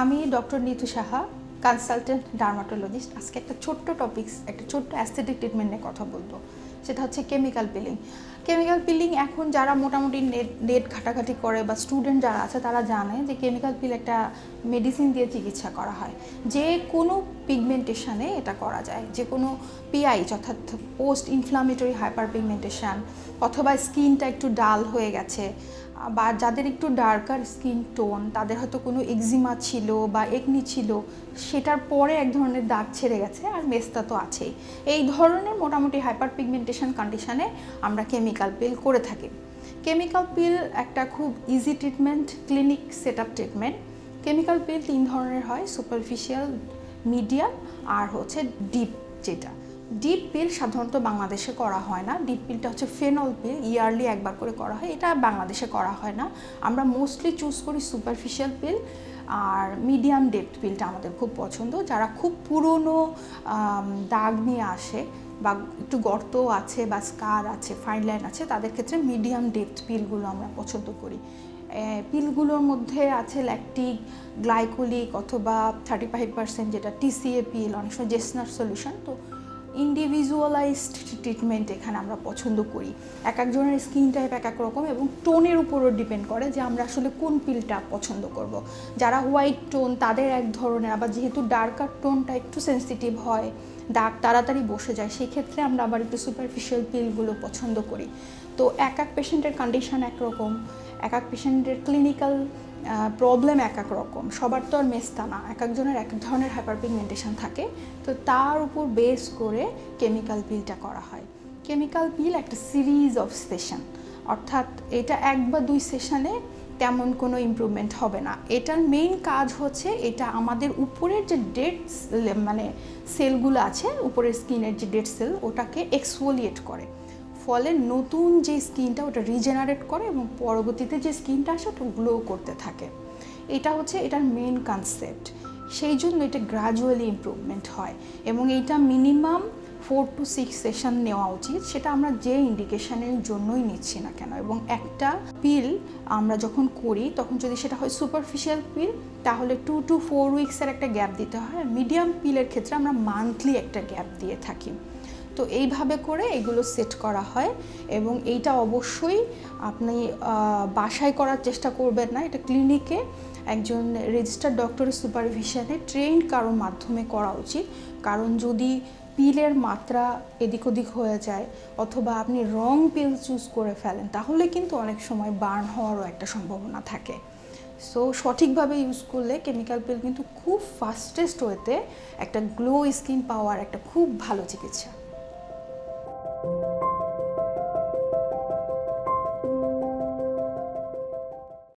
আমি doctor Nitu Saha consultant dermatologist আজকে একটা ছোট্ট টপিক্স একটা ছোট্ট অ্যাস্থেটিক ট্রিটমেন্ট নিয়ে কথা বলব। সেটা হচ্ছে কেমিক্যাল পিলিং কেমিক্যাল পিলিং এখন যারা মোটামুটি নেট নেট ঘাটাঘাটি করে বা স্টুডেন্ট যারা আছে, তারা জানে যে কেমিক্যাল পিল একটা মেডিসিন দিয়ে চিকিৎসা করা হয়। যে কোনো পিগমেন্টেশনে এটা করা যায়। যে কোনো পিআইচ অর্থাৎ পোস্ট ইনফ্লামেটরি হাইপার পিগমেন্টেশন অথবা স্কিনটা একটু ডাল হয়ে গেছে বা যাদের একটু ডার্কার স্কিন টোন তাদের হয়তো কোনো এক্সিমা ছিল বা একনি ছিল, সেটার পরে এক ধরনের দাগ ছেড়ে গেছে আর মেস্তা তো আছেই। এই ধরনের মোটামুটি হাইপার পিগমেন্টেশন কন্ডিশনে আমরা কেমিক্যাল পিল করে থাকি। কেমিক্যাল পিল একটা খুব easy treatment clinic set up treatment chemical peel তিন ধরনের হয় সুপারফিশিয়াল মিডিয়াম আর হচ্ছে ডিপ যেটা। ডিপ পিল সাধারণত বাংলাদেশে করা হয় না। ডিপ পিলটা হচ্ছে ফেনল পিল, ইয়ারলি একবার করে করা হয়। এটা বাংলাদেশে করা হয় না। আমরা মোস্টলি চুজ করি সুপারফিশিয়াল পিল আর মিডিয়াম ডেপথ পিলটা আমাদের খুব পছন্দ। যারা খুব পুরনো দাগ নিয়ে আসে বা একটু গর্ত আছে বা স্কার আছে, ফাইন লাইন আছে, তাদের ক্ষেত্রে মিডিয়াম ডেপথ পিলগুলো আমরা পছন্দ করি। পিলগুলোর মধ্যে আছে ল্যাকটিক গ্লাইকোলিক অথবা থার্টি ফাইভ পার্সেন্ট যেটা টিসিএ পিল অনেক সময় জেসনার সলিউশন তো ইন্ডিভিজুয়ালাইজড ট্রিটমেন্ট এখানে আমরা পছন্দ করি। এক একজনের স্কিন টাইপ এক এক রকম এবং টোনের উপরও ডিপেন্ড করে যে আমরা আসলে কোন পিলটা পছন্দ করব। যারা হোয়াইট টোন তাদের এক ধরনের, আবার যেহেতু ডার্কার টোনটা একটু সেন্সিটিভ হয়, দাগ তাড়াতাড়ি বসে যায়, সেই ক্ষেত্রে আমরা আবার একটু সুপারফিশিয়াল পিলগুলো পছন্দ করি। তো এক এক পেশেন্টের কন্ডিশন একরকম এক এক পেশেন্টের ক্লিনিক্যাল প্রবলেম এক এক রকম। সবার তো আর মেস্তা না, এক একজনের এক ধরনের ধরনের হাইপারপিগমেন্টেশন থাকে। তো তার উপর বেস করে কেমিক্যাল পিলটা করা হয়। কেমিক্যাল পিল একটা সিরিজ অফ সেশন অর্থাৎ এটা এক বা দুই সেশনে তেমন কোনো ইমপ্রুভমেন্ট হবে না। এটার মেইন কাজ হচ্ছে এটা আমাদের উপরের যে ডেড মানে সেলগুলো আছে, উপরের স্কিনের যে ডেড সেল ওটাকে এক্সফোলিয়েট করে। ফলে নতুন যে স্কিনটা ওটা রিজেনারেট করে এবং পরবর্তীতে যে স্কিনটা আসে, ওটা গ্লো করতে থাকে। এটা হচ্ছে এটার মেন কনসেপ্ট সেই জন্য এটা গ্রাজুয়ালি ইমপ্রুভমেন্ট হয় এবং এইটা minimum four to six session নেওয়া উচিত, সেটা আমরা যে ইন্ডিকেশনের জন্যই নিচ্ছি না কেন। এবং একটা পিল আমরা যখন করি, তখন যদি সেটা হয় সুপারফিশিয়াল পিল তাহলে টু টু ফোর উইক্সের একটা গ্যাপ দিতে হয়। মিডিয়াম পিলের ক্ষেত্রে আমরা মান্থলি একটা গ্যাপ দিয়ে থাকি। তো এইভাবে করে এগুলো সেট করা হয় এবং এইটা অবশ্যই আপনি বাসায় করার চেষ্টা করবেন না। এটা ক্লিনিকে একজন রেজিস্টার্ড ডক্টরের সুপারভিশনে ট্রেন্ড কারোর মাধ্যমে করা উচিত। কারণ যদি পিলের মাত্রা এদিক ওদিক হয়ে যায় অথবা আপনি রং পিল চুজ করে ফেলেন, তাহলে কিন্তু অনেক সময় বার্ন হওয়ারও একটা সম্ভাবনা থাকে। সো সঠিকভাবে ইউজ করলে কেমিক্যাল পিল কিন্তু খুব ফাস্টেস্ট ওয়েতে একটা গ্লো স্কিন পাওয়ার একটা খুব ভালো চিকিৎসা।